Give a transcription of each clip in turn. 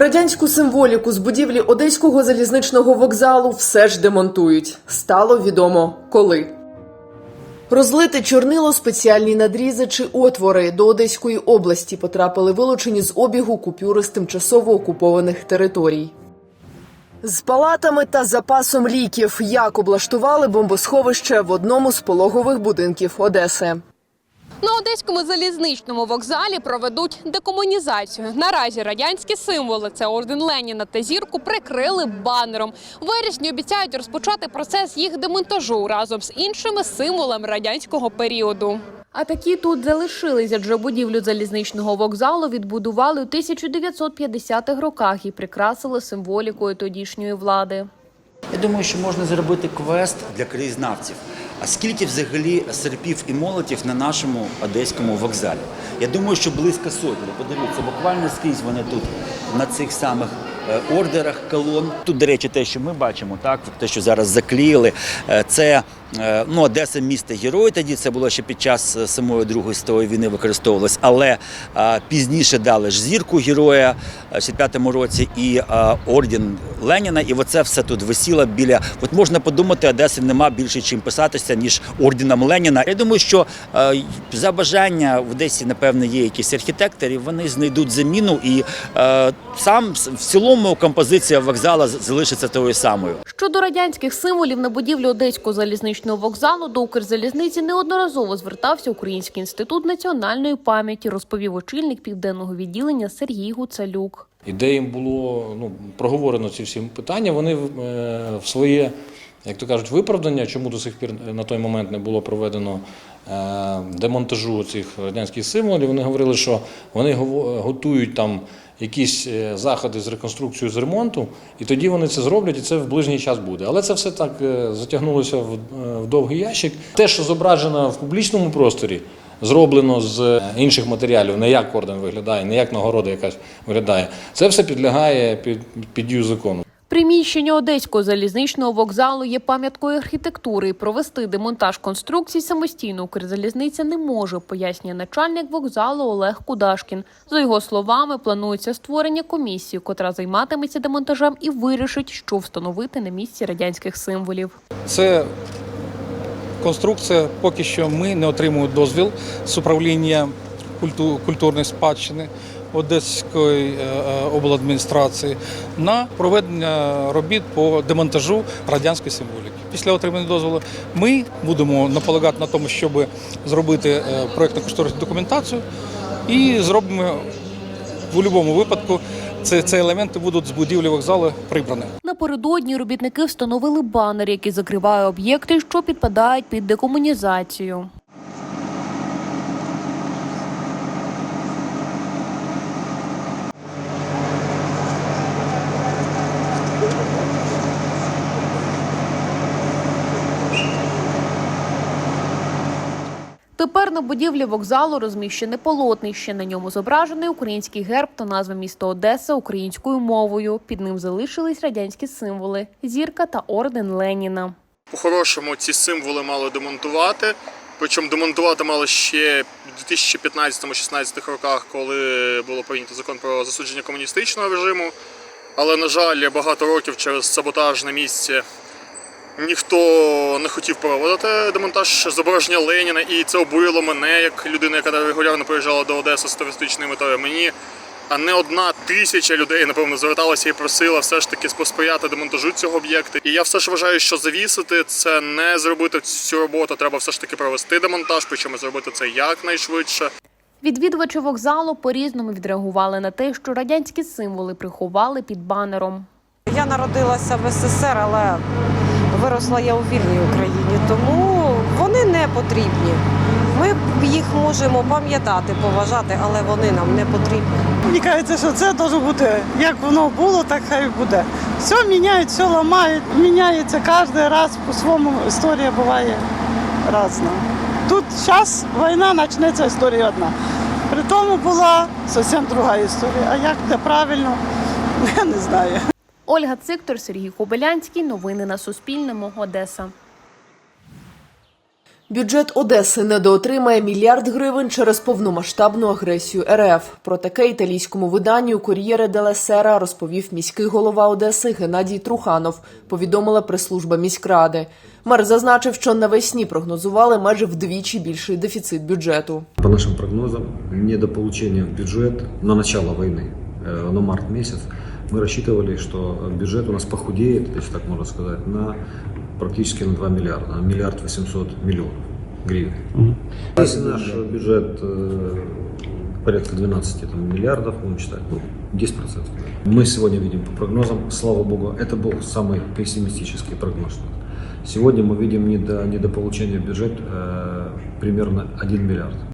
Радянську символіку з будівлі одеського залізничного вокзалу все ж демонтують. Стало відомо коли. Розлите чорнило, спеціальні надрізи чи отвори до Одеської області потрапили вилучені з обігу купюри з тимчасово окупованих територій. З палатами та запасом ліків як облаштували бомбосховище в одному з пологових будинків Одеси. На одеському залізничному вокзалі проведуть декомунізацію. Наразі радянські символи це орден Леніна та зірку прикрили банером. Вересні обіцяють розпочати процес їх демонтажу разом з іншими символами радянського періоду. А такі тут залишились, адже будівлю залізничного вокзалу відбудували у 1950-х роках і прикрасили символікою тодішньої влади. Я думаю, що можна зробити квест для краєзнавців. А скільки взагалі серпів і молотів на нашому одеському вокзалі? Я думаю, що близько сотні. Подивіться, буквально скрізь вони тут на цих самих е, ордерах колон. Тут, до речі, те, що ми бачимо, так те, що зараз заклеїли, е, це ну, Одеса місто герой. Тоді це було ще під час е, самої другої світової війни використовувалось, але е, пізніше дали ж зірку героя е, в 65-му році і е, орден Леніна. І оце все тут висіло біля. От можна подумати, Одеси нема більше чим писатися, ніж орденом Леніна. Я думаю, що е, за бажання в Одесі, напевно, є якісь архітектори, вони знайдуть заміну, і е, сам в цілому композиція вокзала залишиться тою самою. Щодо радянських символів на будівлі Одеського залізничного вокзалу до Укрзалізниці неодноразово звертався Український інститут національної пам'яті, розповів очільник південного відділення Сергій Гуцалюк. І їм було ну, проговорено ці всі питання, вони е, в своє, як то кажуть, виправдання, чому до сих пір на той момент не було проведено е, демонтажу цих радянських символів, вони говорили, що вони готують там якісь е, заходи з реконструкцією з ремонту, і тоді вони це зроблять, і це в ближній час буде. Але це все так е, затягнулося в, е, в довгий ящик. Те, що зображено в публічному просторі, зроблено з інших матеріалів, не як орден виглядає, не як нагорода якась виглядає. Це все підлягає під, під дію закону. Приміщення Одеського залізничного вокзалу є пам'яткою архітектури. і Провести демонтаж конструкцій самостійно Укрзалізниця не може, пояснює начальник вокзалу Олег Кудашкін. За його словами, планується створення комісії, котра займатиметься демонтажем і вирішить, що встановити на місці радянських символів. Це конструкція. Поки що ми не отримуємо дозвіл з управління культурної спадщини Одеської е, е, обладміністрації на проведення робіт по демонтажу радянської символіки. Після отримання дозволу ми будемо наполягати на тому, щоб зробити е, проєктно-кошторисну документацію і зробимо в будь-якому випадку. Це, ці елементи будуть з будівлі вокзалу прибрані. Напередодні робітники встановили банер, який закриває об'єкти, що підпадають під декомунізацію. Тепер на будівлі вокзалу розміщене полотнище. На ньому зображений український герб та назва міста Одеса українською мовою. Під ним залишились радянські символи: зірка та орден Леніна. По-хорошому ці символи мали демонтувати. Причому демонтувати мали ще в 2015-16 роках, коли було прийнято закон про засудження комуністичного режиму. Але, на жаль, багато років через саботаж на місці ніхто не хотів проводити демонтаж зображення Леніна, і це обурило мене як людина, яка регулярно приїжджала до Одеси з туристичною метою. Мені а не одна тисяча людей, напевно, зверталася і просила все ж таки посприяти демонтажу цього об'єкту. І я все ж вважаю, що завісити це не зробити цю роботу. Треба все ж таки провести демонтаж, причому зробити це якнайшвидше. Відвідувачі вокзалу по-різному відреагували на те, що радянські символи приховали під банером. Я народилася в СССР, але виросла я у вільній Україні, тому вони не потрібні. Ми їх можемо пам'ятати, поважати, але вони нам не потрібні. Мені кажеться, що це має бути. Як воно було, так хай буде. Все міняють, все ламають, міняється кожен раз по-своєму. Історія буває різна. Тут зараз війна почнеться історія одна. При тому була зовсім друга історія. А як де правильно, я не знаю. Ольга Циктор, Сергій Кобилянський. Новини на Суспільному. Одеса. Бюджет Одеси недоотримає мільярд гривень через повномасштабну агресію РФ. Про таке італійському виданню Кор'єре деле Сера розповів міський голова Одеси Геннадій Труханов. Повідомила прес-служба міськради. Мер зазначив, що навесні прогнозували майже вдвічі більший дефіцит бюджету. По нашим прогнозам, недополучение в бюджет на начало войны, э, на март месяц, мы рассчитывали, что бюджет у нас похудеет, если так можно сказать, на практически на 2 миллиарда, на миллиард 800 миллионов гривен. Если наш бюджет э, порядка 12 там, миллиардов, будем считать, ну, 10%. Мы сегодня видим по прогнозам, слава богу, это был самый пессимистический прогноз. Сегодня мы видим недо, недополучение бюджет э, примерно 1 миллиард.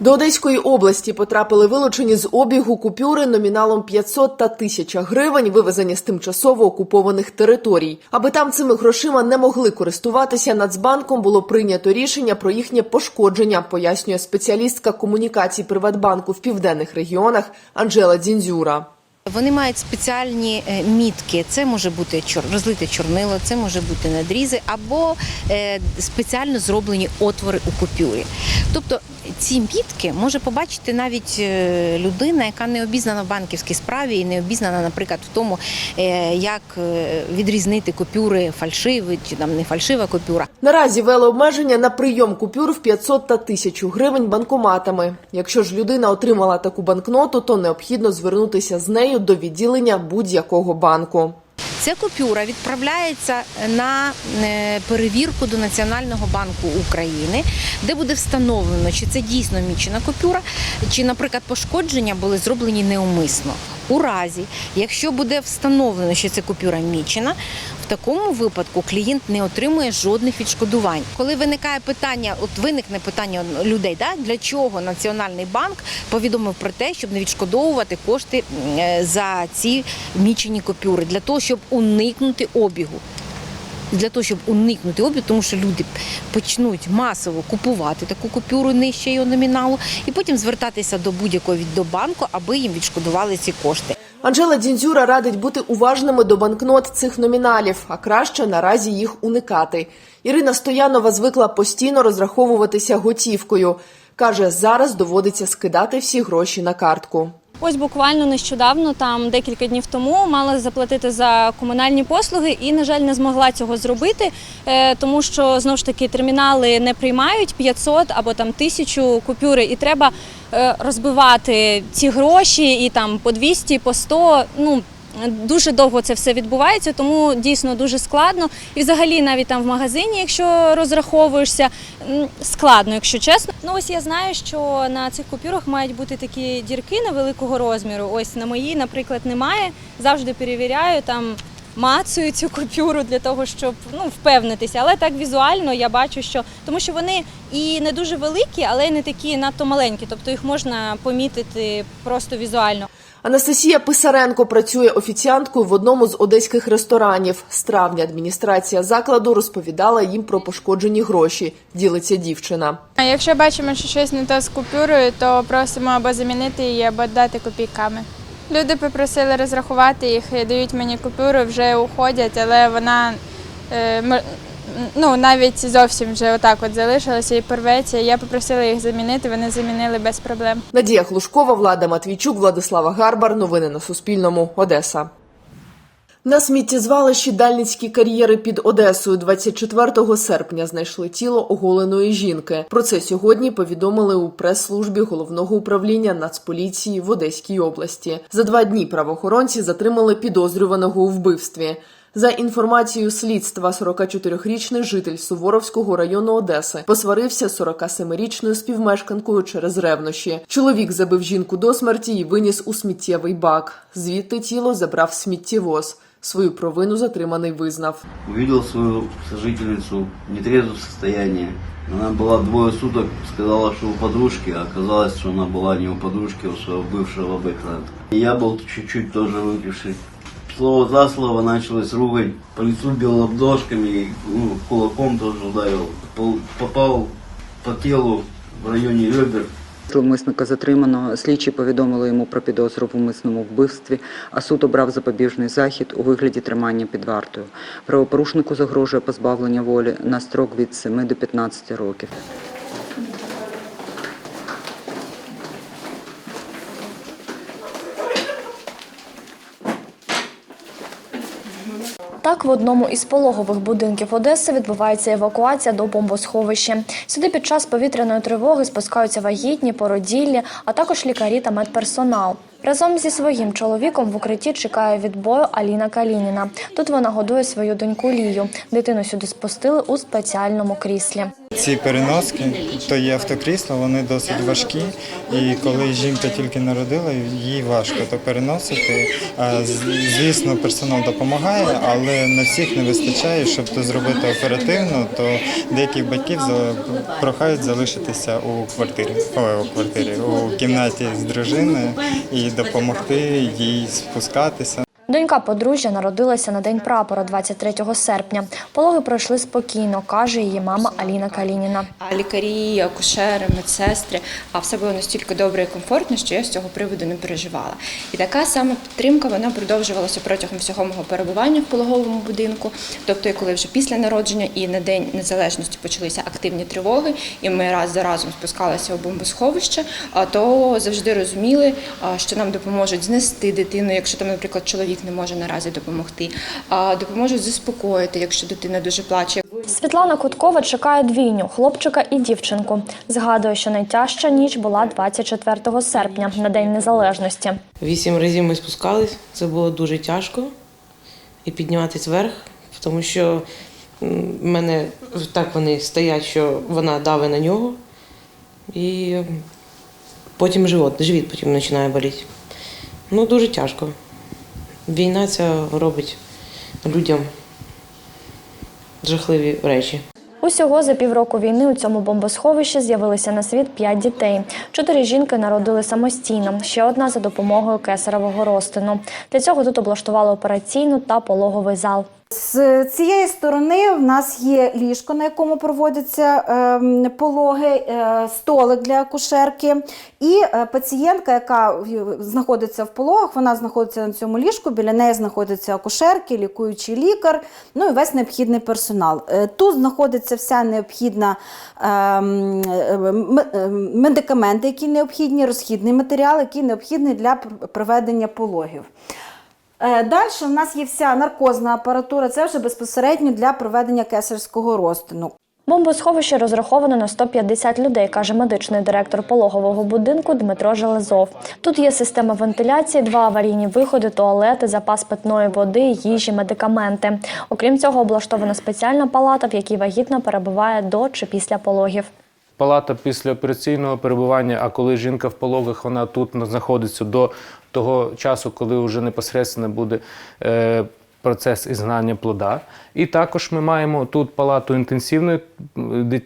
До Одеської області потрапили вилучені з обігу купюри номіналом 500 та 1000 гривень, вивезені з тимчасово окупованих територій. Аби там цими грошима не могли користуватися, Нацбанком було прийнято рішення про їхнє пошкодження, пояснює спеціалістка комунікацій Приватбанку в південних регіонах Анжела Дзіндзюра. Вони мають спеціальні е, мітки. Це може бути розлите чорнило, це може бути надрізи або е, спеціально зроблені отвори у купюрі. Тобто ці мітки може побачити навіть е, людина, яка не обізнана в банківській справі і не обізнана, наприклад, в тому, е, як е, відрізнити купюри фальшиві чи там не фальшива купюра. Наразі ввели обмеження на прийом купюр в 500 та 1000 гривень банкоматами. Якщо ж людина отримала таку банкноту, то необхідно звернутися з нею до відділення будь-якого банку. Ця купюра відправляється на е, перевірку до Національного банку України, де буде встановлено, чи це дійсно мічена купюра, чи, наприклад, пошкодження були зроблені неумисно. У разі, якщо буде встановлено, що ця купюра мічена, такому випадку клієнт не отримує жодних відшкодувань. Коли виникає питання, от виникне питання людей, да, для чого Національний банк повідомив про те, щоб не відшкодовувати кошти е, за ці мічені купюри, для того, щоб уникнути обігу. Для того, щоб уникнути обігу, тому що люди почнуть масово купувати таку купюру нижче його номіналу, і потім звертатися до будь-якого до банку, аби їм відшкодували ці кошти. Анжела Дзіндзюра радить бути уважними до банкнот цих номіналів, а краще наразі їх уникати. Ірина Стоянова звикла постійно розраховуватися готівкою. Каже, зараз доводиться скидати всі гроші на картку. Ось буквально нещодавно, там декілька днів тому, мала заплатити за комунальні послуги і, на жаль, не змогла цього зробити, е, тому що знову ж таки термінали не приймають 500 або там 1000 купюри, і треба розбивати ці гроші і там по 200, по 100, ну. Дуже довго це все відбувається, тому дійсно дуже складно. І взагалі навіть там в магазині, якщо розраховуєшся, складно, якщо чесно. Ну ось я знаю, що на цих купюрах мають бути такі дірки невеликого розміру. Ось на моїй, наприклад, немає. Завжди перевіряю там. Мацую цю купюру для того, щоб ну впевнитися, але так візуально я бачу, що тому, що вони і не дуже великі, але й не такі надто маленькі, тобто їх можна помітити просто візуально. Анастасія Писаренко працює офіціанткою в одному з одеських ресторанів. З травня адміністрація закладу розповідала їм про пошкоджені гроші. Ділиться дівчина. А якщо бачимо, що щось не те з купюрою, то просимо або замінити її, або дати копійками. Люди попросили розрахувати їх, дають мені купюру, вже уходять, але вона е, ну, навіть зовсім вже отак от залишилася і порветься. Я попросила їх замінити, вони замінили без проблем. Надія Хлушкова, Влада Матвійчук, Владислава Гарбар. Новини на Суспільному. Одеса. На сміттєзвалищі Дальницькі кар'єри під Одесою 24 серпня знайшли тіло оголеної жінки. Про це сьогодні повідомили у прес-службі головного управління Нацполіції в Одеській області. За два дні правоохоронці затримали підозрюваного у вбивстві. За інформацією слідства, 44-річний житель Суворовського району Одеси посварився з 47-річною співмешканкою через ревнощі. Чоловік забив жінку до смерті і виніс у сміттєвий бак. Звідти тіло забрав сміттєвоз. Свою провину затриманий визнав. Увидел свою сожительницу в нетрезвом состоянии. Она была двое суток, сказала, что у подружки, а оказалось, что она была не у подружки, а у своего бывшего бойфренда. И я был чуть-чуть тоже выпивший. Слово за слово началось ругать, по лицу бил ладошками, и, ну, кулаком тоже ударил. Пол- Попал по телу в районе ребер, Зловмисника затримано. Слідчі повідомили йому про підозру в умисному вбивстві, а суд обрав запобіжний захід у вигляді тримання під вартою. Правопорушнику загрожує позбавлення волі на строк від 7 до 15 років. Так, в одному із пологових будинків Одеси відбувається евакуація до бомбосховища. Сюди під час повітряної тривоги спускаються вагітні, породіллі, а також лікарі та медперсонал. Разом зі своїм чоловіком в укритті чекає відбою Аліна Калініна. Тут вона годує свою доньку Лію. Дитину сюди спустили у спеціальному кріслі. Ці переноски, то є автокрісла, вони досить важкі. І коли жінка тільки народила, їй важко то переносити. Звісно, персонал допомагає, але на всіх не вистачає, щоб то зробити оперативно, то деяких батьків прохають залишитися у квартирі, ой, у квартирі, у кімнаті з дружиною і допомогти їй спускатися. Донька подружжя народилася на день прапора 23 серпня. Пологи пройшли спокійно, каже її мама Аліна Калініна. Лікарі, акушери, медсестри, а все було настільки добре і комфортно, що я з цього приводу не переживала. І така саме підтримка вона продовжувалася протягом всього мого перебування в пологовому будинку. Тобто, і коли вже після народження і на день незалежності почалися активні тривоги, і ми раз за разом спускалися у бомбосховище, то завжди розуміли, що нам допоможуть знести дитину, якщо там, наприклад, чоловік не може наразі допомогти, а допоможуть заспокоїти, якщо дитина дуже плаче. Світлана Куткова чекає двійню хлопчика і дівчинку. Згадує, що найтяжча ніч була 24 серпня на День Незалежності. Вісім разів ми спускались, це було дуже тяжко. І підніматись вверх, тому що в мене так вони стоять, що вона давить на нього. І потім живот, живіт потім починає боліти. Ну, дуже тяжко. Війна ця робить людям жахливі речі. Усього за півроку війни у цьому бомбосховищі з'явилися на світ п'ять дітей. Чотири жінки народили самостійно, ще одна за допомогою кесаревого розтину. Для цього тут облаштували операційну та пологовий зал. З цієї сторони в нас є ліжко, на якому проводяться ем, пологи, е, столик для акушерки. І е, пацієнтка, яка знаходиться в пологах, вона знаходиться на цьому ліжку. Біля неї знаходяться акушерки, лікуючий лікар, ну і весь необхідний персонал. Е, Тут знаходиться вся необхідна ем, е, е, медикаменти, які необхідні, розхідний матеріал, який необхідний для проведення пологів. Далі в нас є вся наркозна апаратура, це вже безпосередньо для проведення кесарського розтину. Бомбосховище розраховано на 150 людей, каже медичний директор пологового будинку Дмитро Железов. Тут є система вентиляції, два аварійні виходи, туалети, запас питної води, їжі, медикаменти. Окрім цього, облаштована спеціальна палата, в якій вагітна перебуває до чи після пологів. Палата після операційного перебування, а коли жінка в пологах, вона тут знаходиться до того часу, коли вже непосередньо буде е, процес ізгнання плода. І також ми маємо тут палату інтенсивної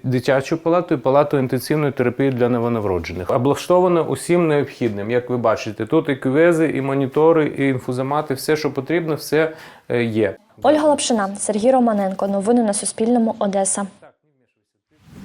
дитячу палату і палату інтенсивної терапії для новонароджених. Облаштовано усім необхідним. Як ви бачите, тут і кювези, і монітори, і інфузомати, все, що потрібно, все е, є. Ольга Лапшина, Сергій Романенко. Новини на Суспільному. Одеса.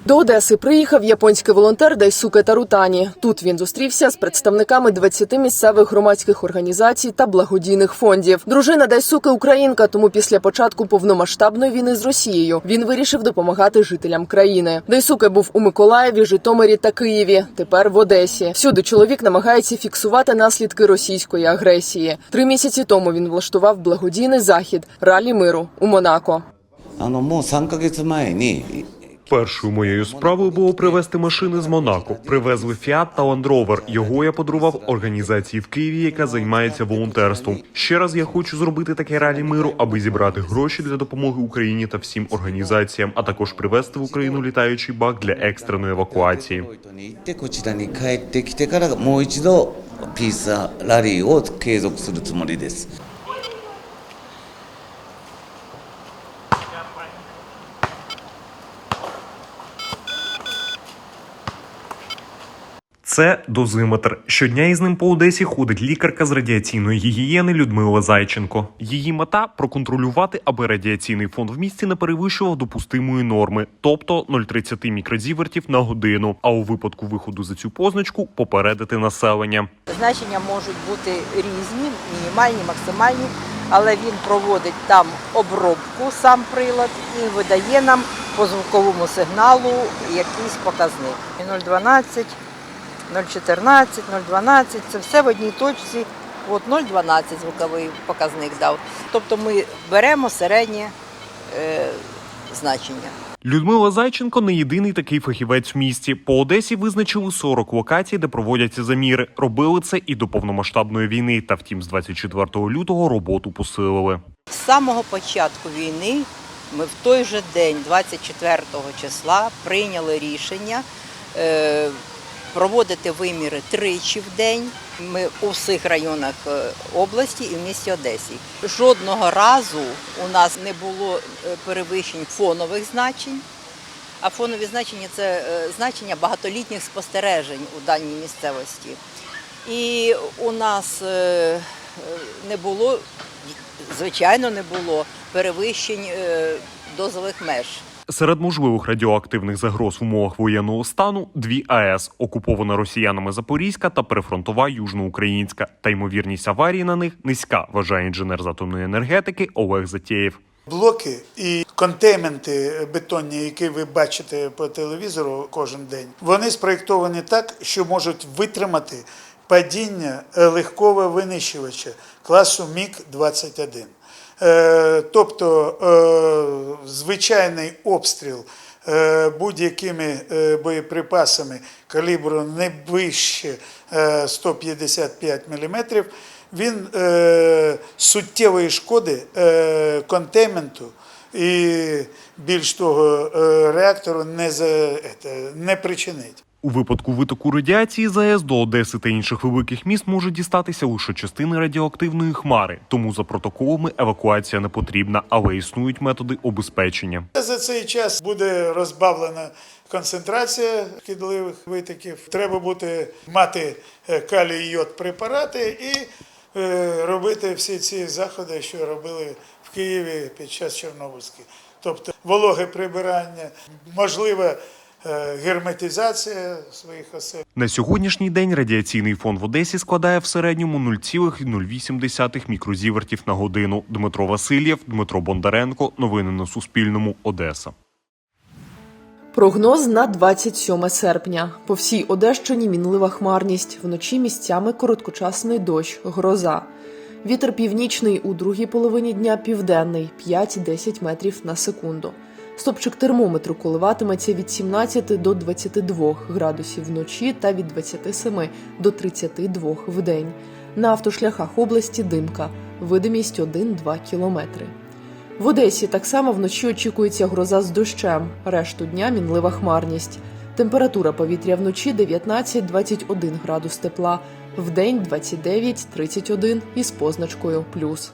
До Одеси приїхав японський волонтер Дайсуке Тарутані. Тут він зустрівся з представниками 20 місцевих громадських організацій та благодійних фондів. Дружина Дайсуке українка, тому після початку повномасштабної війни з Росією він вирішив допомагати жителям країни. Дайсуке був у Миколаєві, Житомирі та Києві. Тепер в Одесі. Всюди чоловік намагається фіксувати наслідки російської агресії. Три місяці тому він влаштував благодійний захід ралі миру у Монако. あのもう3ヶ月前に Першою моєю справою було привезти машини з Монако. Привезли Fiat та Rover. Його я подарував організації в Києві, яка займається волонтерством. Ще раз я хочу зробити таке ралі миру, аби зібрати гроші для допомоги Україні та всім організаціям, а також привезти в Україну літаючий бак для екстреної евакуації. Це дозиметр. Щодня із ним по Одесі ходить лікарка з радіаційної гігієни Людмила Зайченко. Її мета проконтролювати, аби радіаційний фон в місті не перевищував допустимої норми, тобто 0,30 мікродзівертів на годину. А у випадку виходу за цю позначку попередити населення. Значення можуть бути різні, мінімальні, максимальні, але він проводить там обробку, сам прилад, і видає нам по звуковому сигналу якийсь показник. І 0,12, 0,14, 0,12 це все в одній точці. От 0,12 звуковий показник дав. Тобто ми беремо середнє е, значення. Людмила Зайченко не єдиний такий фахівець в місті. По Одесі визначили 40 локацій, де проводяться заміри. Робили це і до повномасштабної війни. Та втім, з 24 лютого роботу посилили. З самого початку війни ми в той же день, 24 числа, прийняли рішення е, проводити виміри тричі в день. Ми у всіх районах е, області і в місті Одесі. Жодного разу у нас не було е, перевищень фонових значень. А фонові значення це е, значення багатолітніх спостережень у даній місцевості. І у нас не було, звичайно, не було перевищень дозових меж. Серед можливих радіоактивних загроз в умовах воєнного стану дві АЕС, окупована росіянами Запорізька та прифронтова Южноукраїнська. Та ймовірність аварії на них низька, вважає інженер з атомної енергетики Олег Затєєв. Блоки і контейменти бетонні, які ви бачите по телевізору кожен день, вони спроєктовані так, що можуть витримати падіння е, легкого винищувача класу Міг-21. Е, Тобто е, звичайний обстріл е, будь-якими е, боєприпасами калібру не вище е, 155 мм, він е, суттєвої шкоди е, контейменту і більш того е, реактору не, не причинить. У випадку витоку радіації з до Одеси та інших великих міст може дістатися лише частини радіоактивної хмари, тому за протоколами евакуація не потрібна, але існують методи обезпечення. За цей час буде розбавлена концентрація шкідливих витоків. Треба буде мати е, калій йод препарати і е, робити всі ці заходи, що робили в Києві під час Чорнобильських. Тобто вологе прибирання, можлива е, герметизація своїх осель. На сьогоднішній день радіаційний фон в Одесі складає в середньому 0,08 мікрозівертів на годину. Дмитро Васильєв, Дмитро Бондаренко. Новини на Суспільному. Одеса. Прогноз на 27 серпня. По всій Одещині мінлива хмарність. Вночі місцями короткочасний дощ, гроза. Вітер північний у другій половині дня південний 5-10 метрів на секунду. Стопчик термометру коливатиметься від 17 до 22 градусів вночі та від 27 до 32 вдень. На автошляхах області димка. Видимість 1-2 кілометри. В Одесі так само вночі очікується гроза з дощем, решту дня мінлива хмарність. Температура повітря вночі 19-21 градус тепла, вдень 29-31 із позначкою плюс.